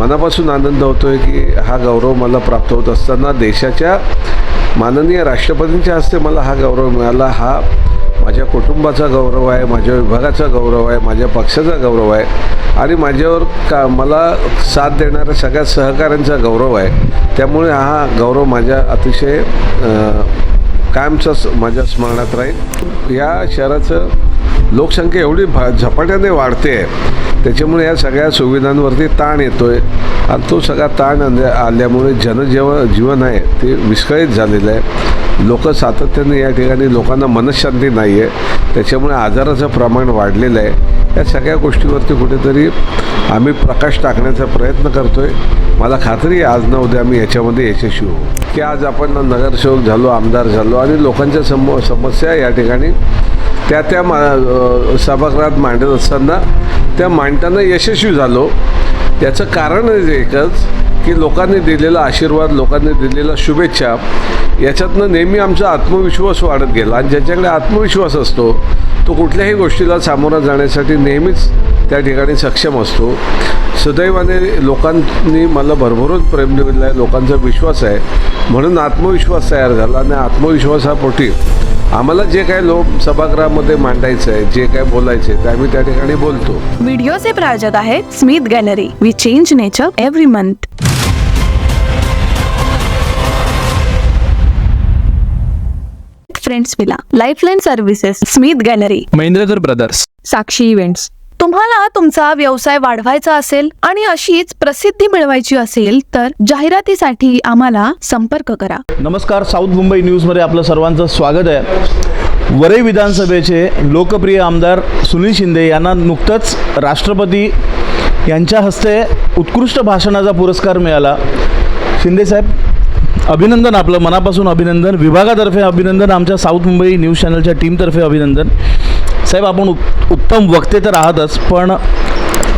मनापासून आनंद होतोय की हा गौरव मला प्राप्त होत असताना देशाच्या माननीय राष्ट्रपतींच्या हस्ते मला हा गौरव मिळाला. हा माझ्या कुटुंबाचा गौरव आहे माझ्या विभागाचा गौरव आहे माझ्या पक्षाचा गौरव आहे आणि माझ्यावर का मला साथ देणाऱ्या सगळ्या सहकाऱ्यांचा गौरव आहे. त्यामुळे हा गौरव माझ्या अतिशय कायमचाच कायमचा माझ्या स्मरणात राहील. या शहराचं लोकसंख्या एवढी भा झपाट्याने वाढते आहे त्याच्यामुळे या सगळ्या सुविधांवरती ताण येतो आहे आणि तो सगळा ताण आल्यामुळे जनजीव जीवन आहे ते विस्कळीत झालेलं आहे. लोक सातत्याने या ठिकाणी लोकांना मनशांती नाही आहे त्याच्यामुळे आजाराचं प्रमाण वाढलेलं आहे. या सगळ्या गोष्टीवरती कुठेतरी आम्ही प्रकाश टाकण्याचा प्रयत्न करतो आहे मला खात्री आहे आज ना उद्या आम्ही याच्यामध्ये यशस्वी होऊ. की आज आपण नगरसेवक झालो आमदार झालो आणि लोकांच्या सम समस्या या ठिकाणी त्या त्या मा सभागृहात मांडत असताना त्या मांडताना यशस्वी झालो. याचं कारण एकच की लोकांनी दिलेला आशीर्वाद लोकांनी दिलेल्या शुभेच्छा याच्यातनं नेहमी आमचा आत्मविश्वास वाढत गेला. आणि ज्याच्याकडे आत्मविश्वास असतो तो कुठल्याही गोष्टीला सामोरा जाण्यासाठी नेहमीच त्या ठिकाणी सक्षम असतो. सुदैवाने लोकांनी मला भरभरून प्रेम दिलेलं आहे लोकांचा विश्वास आहे. म्हणून आत्मविश्वास तयार झाला आणि आत्मविश्वासापोटी आम्हाला जे काय लोक सभागृहामध्ये मांडायचं आहे जे काय बोलायचं आहे ते आम्ही त्या ठिकाणी बोलतो. व्हिडिओचे प्रायोजक आहेत Smith gallery we change nature every month friends villa lifeline services Smith gallery Mahendrakar brothers Sakshi events तुम्हाला तुमचा व्यवसाय वाढवायचा असेल आणि अशीच प्रसिद्धी मिळवायची असेल तर जाहिरातीसाठी आम्हाला संपर्क करा. नमस्कार साऊथ मुंबई न्यूजमध्ये आपलं सर्वांचं स्वागत आहे. वरई विधानसभेचे लोकप्रिय आमदार सुनील शिंदे यांना नुकतंच राष्ट्रपती यांच्या हस्ते उत्कृष्ट भाषणाचा पुरस्कार मिळाला. शिंदेसाहेब अभिनंदन आपलं मनापासून अभिनंदन. विभागातर्फे अभिनंदन आमच्या साऊथ मुंबई न्यूज चॅनलच्या टीमतर्फे अभिनंदन. साहेब आपण उत् उत्तम वक्ते तर आहातच पण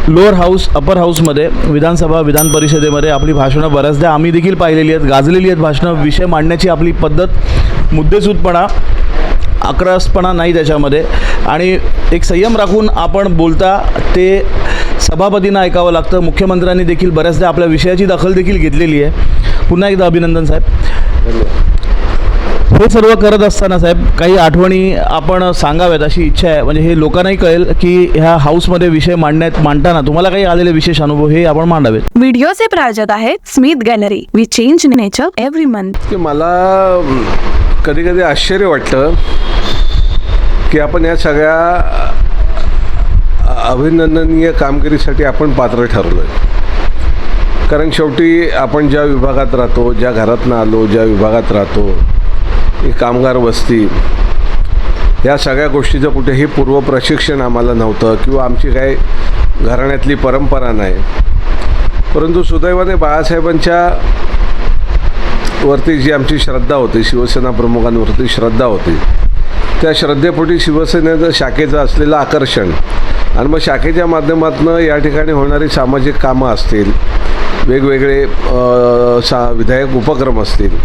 लोअर हाऊस अपर हाऊसमध्ये विधानसभा विधान परिषदेमध्ये आपली भाषणं बऱ्याचदा आम्ही देखील पाहिलेली आहेत गाजलेली आहेत भाषणं विषय मांडण्याची आपली पद्धत मुद्देसूदपणा आक्रसपणा नाही त्याच्यामध्ये. आणि एक संयम राखून आपण बोलता ते सभापतींना ऐकावं लागतं मुख्यमंत्र्यांनी देखील बऱ्याचदा आपल्या विषयाची दखल देखील घेतलेली आहे. पुन्हा एकदा अभिनंदन साहेब. हे सर्व करत असताना साहेब काही आठवणी आपण सांगाव्यात अशी इच्छा आहे. म्हणजे हे लोकांनाही कळेल की ह्या हाऊसमध्ये विषय मांडण्यात मांडताना तुम्हाला काही आलेले विशेष अनुभव हे आपण मांडावेत. व्हिडिओचे प्रायोजक आहेत Smith gallery we change nature every month की मला कधी कधी आश्चर्य वाटतं की आपण या सगळ्या अभिनंदनीय कामगिरीसाठी आपण पात्र ठरलो आहे कारण शेवटी आपण ज्या विभागात राहतो ज्या घरातनं आलो ज्या विभागात राहतो कामगार वस्ती या सगळ्या गोष्टीचं कुठेही पूर्व प्रशिक्षण आम्हाला नव्हतं किंवा आमची काही घराण्यातली परंपरा नाही. परंतु सुदैवाने बाळासाहेबांच्या वरती जी आमची श्रद्धा होती शिवसेना प्रमुखांवरती श्रद्धा होती त्या श्रद्धेपोटी शिवसेनेचं शाखेचं असलेलं आकर्षण आणि मग शाखेच्या माध्यमातून या ठिकाणी होणारी सामाजिक कामं असतील वेगवेगळे सा विधायक उपक्रम असतील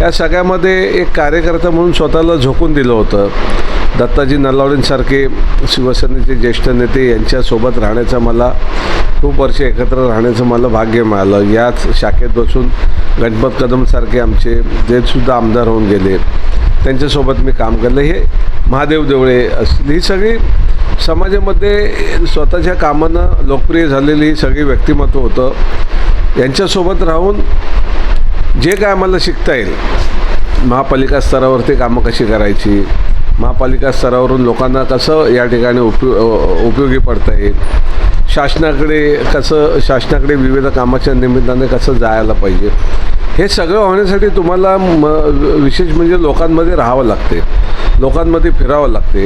या सगळ्यामध्ये एक कार्यकर्ता म्हणून स्वतःला झोकून दिलं होतं. दत्ताजी नलावडेंसारखे शिवसेनेचे ज्येष्ठ नेते यांच्यासोबत राहण्याचा मला खूप वर्ष एकत्र राहण्याचं मला भाग्य मिळालं. याच शाखेत बसून गणपत कदमसारखे आमचे जे सुद्धा आमदार होऊन गेले त्यांच्यासोबत मी काम केलं. हे महादेव देवळे असतील ही सगळी समाजामध्ये स्वतःच्या कामानं लोकप्रिय झालेली ही सगळी व्यक्तिमत्व होतं. यांच्यासोबत राहून जे काय आम्हाला शिकता येईल महापालिका स्तरावरती कामं कशी करायची महापालिका स्तरावरून लोकांना कसं या ठिकाणी उपयो उपयोगी पडता येईल शासनाकडे कसं शासनाकडे विविध कामाच्या निमित्ताने कसं जायला पाहिजे हे सगळं होण्यासाठी तुम्हाला म विशेष म्हणजे लोकांमध्ये राहावं लागते लोकांमध्ये फिरावं लागते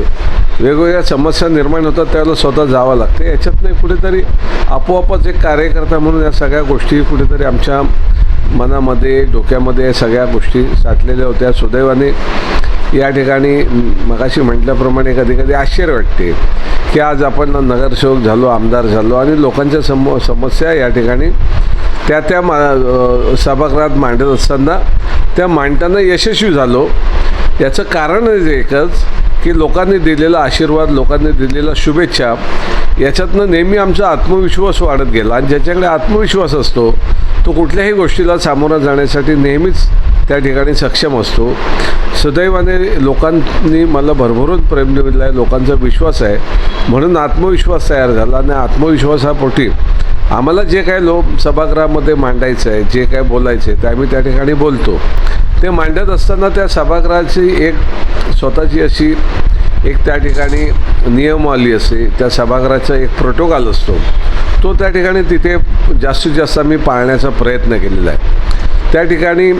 वेगवेगळ्या समस्या निर्माण होतात त्यावेळेला स्वतः जावं लागते याच्यातनं कुठेतरी आपोआपच एक कार्यकर्ता म्हणून या सगळ्या गोष्टी कुठेतरी आमच्या मनामध्ये डोक्यामध्ये सगळ्या गोष्टी साठलेल्या होत्या. सुदैवाने या ठिकाणी मगाशी म्हटल्याप्रमाणे कधी कधी आश्चर्य वाटते की आज आपण नगरसेवक झालो आमदार झालो आणि लोकांच्या सम समस्या या ठिकाणी त्या त्या मा सभागृहात मांडत असताना त्या मांडताना यशस्वी झालो. याचं कारण एकच की लोकांनी दिलेला आशीर्वाद लोकांनी दिलेला शुभेच्छा याच्यातनं नेहमी आमचा आत्मविश्वास वाढत गेला. आणि ज्याच्याकडे आत्मविश्वास असतो तो कुठल्याही गोष्टीला सामोरा जाण्यासाठी नेहमीच त्या ठिकाणी सक्षम असतो. सदैवाने लोकांनी मला भरभरून प्रेम दिलेलं आहे लोकांचा विश्वास आहे. म्हणून आत्मविश्वास तयार झाला आणि आत्मविश्वासापोटी आम्हाला जे काय लोक सभागृहामध्ये मांडायचं आहे जे काय बोलायचं आहे ते आम्ही त्या ठिकाणी बोलतो. ते मांडत असताना त्या सभागृहाची एक स्वतःची अशी एक त्या ठिकाणी नियमावली असते. त्या सभागृहाचा एक प्रोटोकॉल असतो. तो त्या ठिकाणी तिथे जास्तीत जास्त आम्ही पाळण्याचा प्रयत्न केलेला आहे. त्या ठिकाणी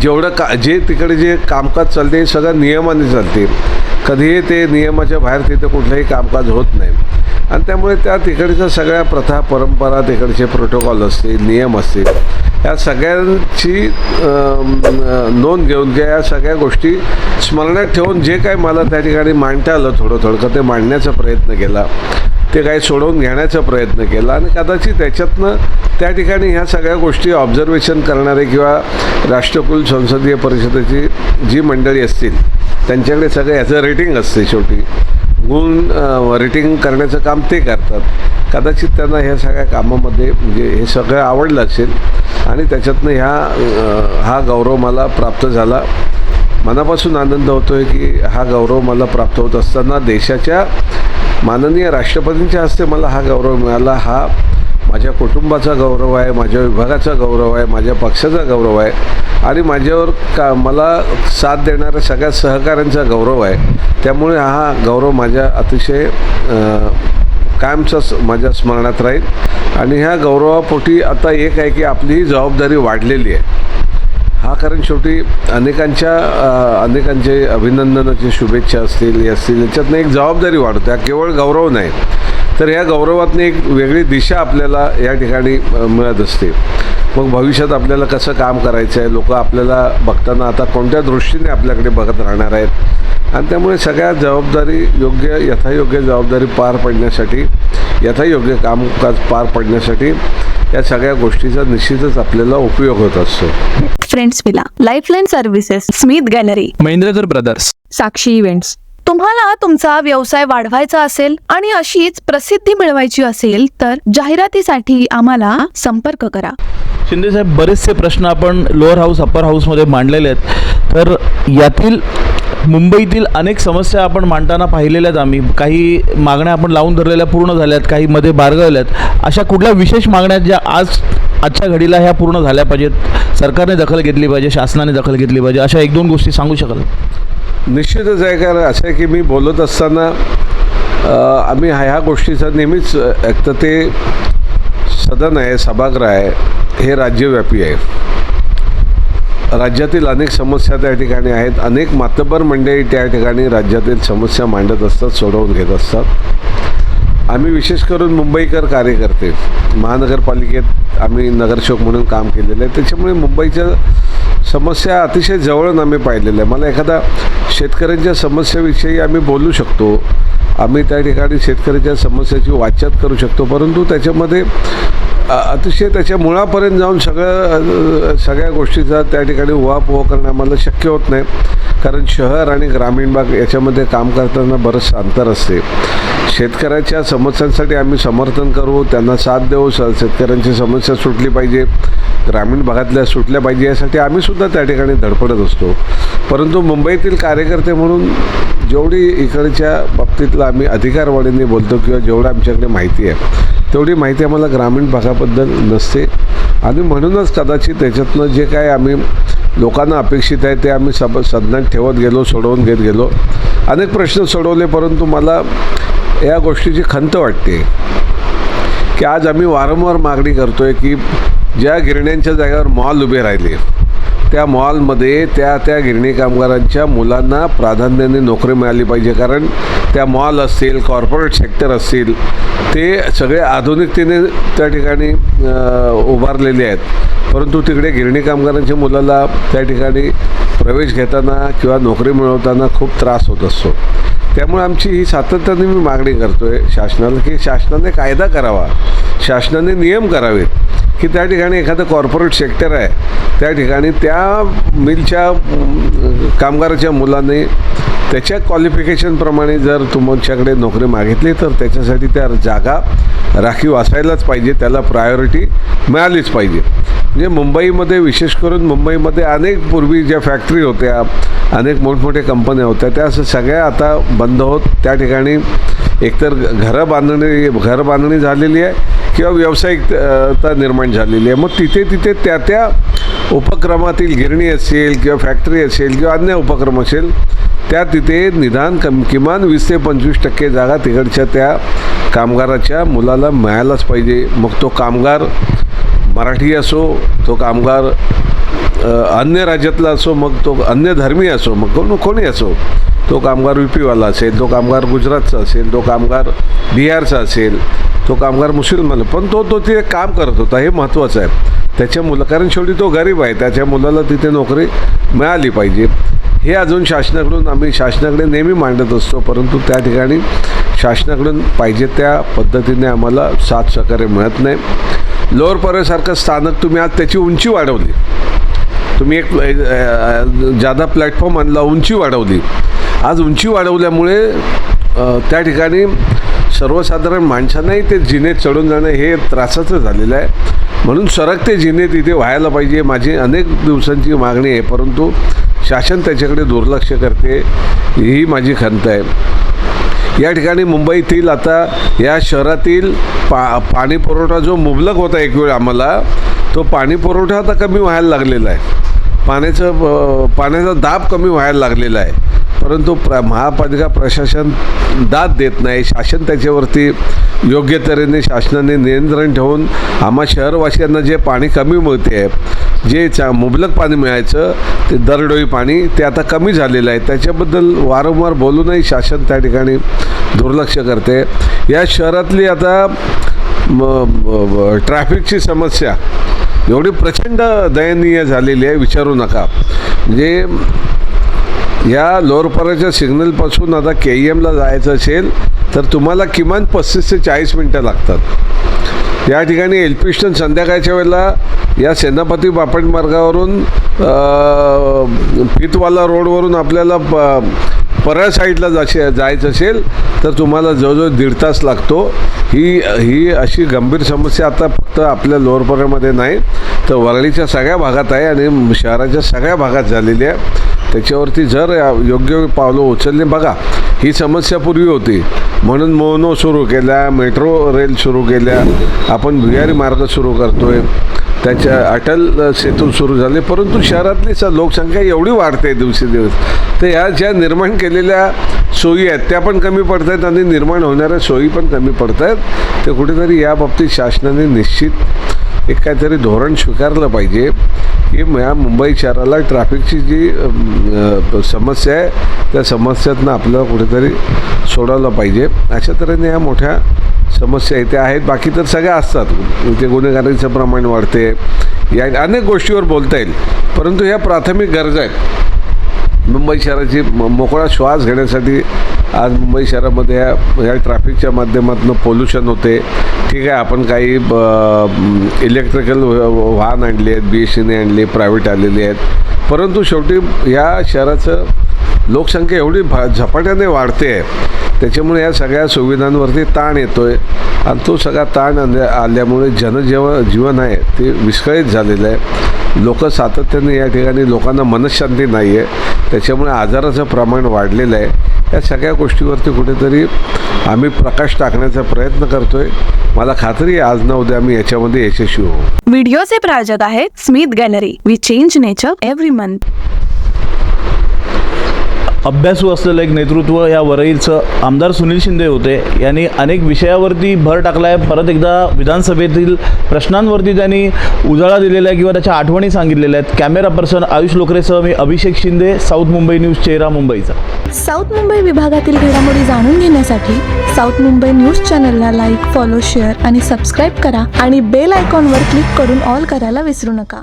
जेवढं का जे तिकडे जे कामकाज चालते हे सगळं नियमाने चालते. कधीही ते नियमाच्या बाहेर तिथं कुठलंही कामकाज होत नाही. आणि त्यामुळे त्या तिकडच्या सगळ्या प्रथा परंपरा तिकडचे प्रोटोकॉल असतील नियम असतील या सगळ्यांची नोंद घेऊन किंवा या सगळ्या गोष्टी स्मरणात ठेवून जे काय मला त्या ठिकाणी मांडता आलं थोडं थोडं ते मांडण्याचा प्रयत्न केला. ते काही सोडवून घेण्याचा प्रयत्न केला. आणि कदाचित त्याच्यातनं त्या ठिकाणी ह्या सगळ्या गोष्टी ऑब्झर्वेशन करणारे किंवा राष्ट्रकुल संसदीय परिषदेची जी मंडळी असतील त्यांच्याकडे सगळं ह्याचं रेटिंग असते शेवटी. गुण रेटिंग करण्याचं काम ते करतात. कदाचित त्यांना ह्या सगळ्या कामामध्ये म्हणजे हे सगळं आवडलं असेल आणि त्याच्यातनं ह्या हा गौरव मला प्राप्त झाला. मनापासून आनंद होतो आहे की हा गौरव मला प्राप्त होत असताना देशाच्या माननीय राष्ट्रपतींच्या हस्ते मला हा गौरव मिळाला. हा माझ्या कुटुंबाचा गौरव आहे माझ्या विभागाचा गौरव आहे माझ्या पक्षाचा गौरव आहे. आणि माझ्यावर का मला साथ देणाऱ्या सगळ्या सहकाऱ्यांचा गौरव आहे. त्यामुळे हा गौरव माझ्या अतिशय कायमचाच माझ्या स्मरणात राहील. आणि ह्या गौरवापोटी आता एक आहे की आपली ही जबाबदारी वाढलेली आहे. हा कारण शेवटी अनेकांच्या अनेकांचे अभिनंदनाचे शुभेच्छा असतील हे असतील याच्यातनं एक जबाबदारी वाढते. हा केवळ गौरव नाही. तर या गौरवातनं एक वेगळी दिशा आपल्याला या ठिकाणी मिळत असते. मग भविष्यात आपल्याला कसं काम करायचं आहे लोक आपल्याला बघताना आता कोणत्या दृष्टीने आपल्याकडे बघत राहणार आहेत? आणि त्यामुळे सगळ्या जबाबदारी योग्य यथायोग्य जबाबदारी पार पडण्यासाठी यथायोग्य कामकाज पार पडण्यासाठी या सगळ्या गोष्टीचा निश्चितच आपल्याला उपयोग होत असतो. Friends villa lifeline services Smith gallery Mahendrakar brothers Sakshi events तुम्हाला तुमचा व्यवसाय वाढवायचा असेल आणि अशीच प्रसिद्धी मिळवायची असेल तर जाहिरातीसाठी आम्हाला संपर्क करा. शिंदेसाहेब बरेचसे प्रश्न आपण लोअर हाऊस अप्पर हाऊसमध्ये मांडलेले आहेत. तर यातील मुंबईतील अनेक समस्या आपण मांडताना पाहिलेल्याच आम्ही. काही मागण्या आपण लावून धरलेल्या पूर्ण झाल्यात काही मध्ये बारगळल्यात. अशा कुठल्या विशेष मागण्या ज्या आज आजच्या घडीला ह्या पूर्ण झाल्या पाहिजेत? सरकारने दखल घेतली पाहिजे शासनाने दखल घेतली पाहिजे अशा एक दोन गोष्टी सांगू शकाल? निश्चितच आहे कारण असं आहे की मी बोलत असताना आम्ही ह्या ह्या गोष्टीचा नेहमीच एक तर ते सदन आहे सभागृह आहे हे राज्यव्यापी आहे. राज्यातील अनेक समस्या त्या ठिकाणी आहेत. अनेक मातबर मंडळी त्या ठिकाणी राज्यातील समस्या मांडत असतात सोडवून घेत असतात. आम्ही विशेष करून मुंबईकर कार्यकर्ते महानगरपालिकेत आम्ही नगरसेवक म्हणून काम केलेलं आहे. त्याच्यामुळे मुंबईच्या समस्या अतिशय जवळून आम्ही पाहिलेल्या आहे. मला एखादा शेतकऱ्यांच्या समस्येविषयी आम्ही बोलू शकतो. आम्ही त्या ठिकाणी शेतकऱ्याच्या समस्याची वाचत करू शकतो. परंतु त्याच्यामध्ये अतिशय त्याच्या मुळापर्यंत जाऊन सगळं सगळ्या गोष्टीचा त्या ठिकाणी उहापोह करणं आम्हाला शक्य होत नाही. कारण शहर आणि ग्रामीण भाग याच्यामध्ये काम करताना बरंच अंतर असते. शेतकऱ्याच्या समस्यांसाठी आम्ही समर्थन करू त्यांना साथ देऊ स शेतकऱ्यांची समस्या सुटली पाहिजे ग्रामीण भागातल्या सुटल्या पाहिजे यासाठी आम्हीसुद्धा त्या ठिकाणी धडपडत असतो. परंतु मुंबईतील कार्यकर्ते म्हणून जेवढी इकडच्या बाबतीतला आम्ही अधिकारवाणीने बोलतो किंवा जेवढं आमच्याकडे माहिती आहे तेवढी माहिती आम्हाला ग्रामीण भागाबद्दल नसते. आणि म्हणूनच कदाचित त्याच्यातनं जे काय आम्ही लोकांना अपेक्षित आहे ते आम्ही सब सदनात ठेवत गेलो सोडवून घेत गेलो. अनेक प्रश्न सोडवले परंतु मला या गोष्टीची खंत वाटते. की आज आम्ही वारंवार मागणी करतो आहे की ज्या गिरण्यांच्या जागेवर मॉल उभे राहिले त्या मॉलमध्ये त्या त्या गिरणी कामगारांच्या मुलांना प्राधान्याने नोकरी मिळाली पाहिजे. कारण त्या मॉल असतील कॉर्पोरेट सेक्टर असतील ते सगळे आधुनिकतेने त्या ठिकाणी उभारलेले आहेत. परंतु तिकडे गिरणी कामगारांच्या मुलाला त्या ठिकाणी प्रवेश घेताना किंवा नोकरी मिळवताना खूप त्रास होत असतो. त्यामुळे आमची ही सातत्याने मी मागणी करतो आहे शासनाला की शासनाने कायदा करावा. शासनाने नियम करावेत की त्या ठिकाणी एखादं कॉर्पोरेट सेक्टर आहे त्या ठिकाणी त्या मिलच्या कामगाराच्या मुलाने त्याच्या क्वालिफिकेशनप्रमाणे जर तुमच्याकडे नोकरी मागितली तर त्याच्यासाठी त्या जागा राखीव असायलाच पाहिजे त्याला प्रायोरिटी मिळालीच पाहिजे. म्हणजे मुंबईमध्ये विशेष करून मुंबईमध्ये अनेक पूर्वी ज्या फॅक्टरी होत्या अनेक मोठमोठ्या कंपन्या होत्या त्या सगळ्या आता बंद होत. त्या ठिकाणी एकतर घरं बांधणी घर बांधणी झालेली आहे किंवा व्यावसायिकता निर्माण झालेली आहे. मग तिथे तिथे त्या त्या उपक्रमातील गिरणी असेल किंवा फॅक्टरी असेल किंवा अन्य उपक्रम असेल त्या तिथे निदान कम किमान वीस ते पंचवीस टक्के जागा तिकडच्या त्या कामगाराच्या मुलाला मिळायलाच पाहिजे. मग तो कामगार मराठी असो तो कामगार अन्य राज्यातला असो मग तो अन्य धर्मी असो मग कोण कोणी असो तो कामगार युपीवाला असेल तो कामगार गुजरातचा असेल तो कामगार बिहारचा असेल तो कामगार मुस्लिमवाला पण तो तो तिथे काम करत होता हे महत्त्वाचं आहे. त्याच्या मुलं कारण शेवटी तो गरीब आहे त्याच्या मुलाला तिथे नोकरी मिळाली पाहिजे. हे अजून शासनाकडून आम्ही शासनाकडे नेहमी मांडत असतो परंतु त्या ठिकाणी शासनाकडून पाहिजे त्या पद्धतीने आम्हाला साथ सहकार्य मिळत नाही. लोअर परेसारखं स्थानक तुम्ही आज त्याची उंची वाढवली. तुम्ही एक जादा प्लॅटफॉर्म आणला उंची वाढवली. आज उंची वाढवल्यामुळे त्या ठिकाणी सर्वसाधारण माणसांनाही ते जिने चढून जाणं हे त्रासाचं झालेलं आहे. म्हणून सरकते जिने तिथे व्हायला पाहिजे. माझी अनेक दिवसांची मागणी आहे परंतु शासन त्याच्याकडे दुर्लक्ष करते ही माझी खंत आहे. या ठिकाणी मुंबईतील आता या शहरातील पा पाणी पुरवठा जो मुबलक होता एक वेळ आम्हाला तो पाणी पुरवठा आता कमी व्हायला लागलेला आहे. पाण्याचं पाण्याचा दाब कमी व्हायला लागलेला आहे. परंतु प्र महापालिका प्रशासन दाद देत नाही. शासन त्याच्यावरती योग्य तऱ्हेने शासनाने नियंत्रण ठेवून आम्हा शहरवासियांना जे पाणी कमी मिळते आहे जे चा मुबलक पाणी मिळायचं ते दरडोई पाणी ते आता कमी झालेलं आहे. त्याच्याबद्दल वारंवार बोलूनही शासन त्या ठिकाणी दुर्लक्ष करते. या शहरातली आता ट्रॅफिकची समस्या एवढी प्रचंड दयनीय झालेली आहे विचारू नका. म्हणजे या लोअरपराच्या सिग्नलपासून आता के ई एमला जायचं असेल तर तुम्हाला किमान पस्तीस ते चाळीस मिनटं लागतात. या ठिकाणी एल्पिस्टन संध्याकाळच्या वेळेला या सेनापती बापट मार्गावरून फितवाला रोडवरून आपल्याला प परळ साईडला जसे जायचं असेल तर तुम्हाला जवळजवळ दीड तास लागतो. ही ही अशी गंभीर समस्या आता फक्त आपल्या लोअर परळमध्ये नाही तर वरळीच्या सगळ्या भागात आहे आणि शहराच्या सगळ्या भागात झालेली आहे. त्याच्यावरती जर योग्य पावलं उचलले बघा ही समस्या पूर्वी होती. म्हणून मोनो सुरू केल्या मेट्रो रेल सुरू केल्या आपण भुयारी मार्ग सुरू करतोय. त्याच्या अटल सेतू सुरू झाले. परंतु शहरातली स लोकसंख्या एवढी वाढते दिवसेदिवस तर ह्या ज्या निर्माण केलेल्या सोयी आहेत त्या पण कमी पडत आहेत आणि निर्माण होणाऱ्या सोयी पण कमी पडत आहेत तर कुठेतरी या बाबतीत शासनाने निश्चित एक काहीतरी धोरण स्वीकारलं पाहिजे. की या मुंबई शहराला ट्रॅफिकची जी समस्या आहे त्या समस्यातनं आपल्याला कुठेतरी सोडवलं पाहिजे. अशा तऱ्हेने या मोठ्या समस्या इथे आहेत. बाकी तर सगळ्या असतात. इथे गुन्हेगारीचं प्रमाण वाढते. या अनेक गोष्टीवर बोलता येईल. परंतु ह्या प्राथमिक गरजा आहेत. मुंबई शहराची म- मोकळा श्वास घेण्यासाठी आज मुंबई शहरामध्ये या ट्रॅफिकच्या माध्यमातून पोल्युशन होते. ठीक आहे आपण काही इलेक्ट्रिकल वाहन आणले आहेत बी एस सीने आणले प्रायव्हेट आलेले आहेत. परंतु शेवटी या शहराचं लोकसंख्या एवढी भा झपाट्याने वाढते आहे त्याच्यामुळे या सगळ्या सुविधांवरती ताण येतो आहे आणि तो सगळा ताण आल्या आल्यामुळे जनजीवन जीवन आहे ते विस्कळीत झालेलं आहे. लोक सातत्याने या ठिकाणी लोकांना मनशांती नाही आहे त्याच्यामुळे आजाराचं प्रमाण वाढलेलं आहे. या सगळ्या गोष्टीवरती कुठेतरी आम्ही प्रकाश टाकण्याचा प्रयत्न करतो आहे मला खात्री आहे आज ना उद्या आम्ही याच्यामध्ये यशस्वी होऊ. व्हिडिओचे प्रायोजक आहेत Smith gallery. We change nature every month अभ्यासू असलेलं एक नेतृत्व या वरईचं आमदार सुनील शिंदे होते. यांनी अनेक विषयावरती भर टाकला आहे परत एकदा विधानसभेतील प्रश्नांवरती त्यांनी उजाळा दिलेला आहे किंवा त्याच्या आठवणी सांगितलेल्या आहेत. कॅमेरा पर्सन आयुष लोकरेसह मी अभिषेक शिंदे साऊथ मुंबई न्यूज चेहरा मुंबईचा. साऊथ मुंबई विभागातील घडामोडी जाणून घेण्यासाठी साऊथ मुंबई न्यूज चॅनलला लाईक फॉलो शेअर आणि सबस्क्राईब करा आणि बेल आयकॉनवर क्लिक करून ऑल करायला विसरू नका.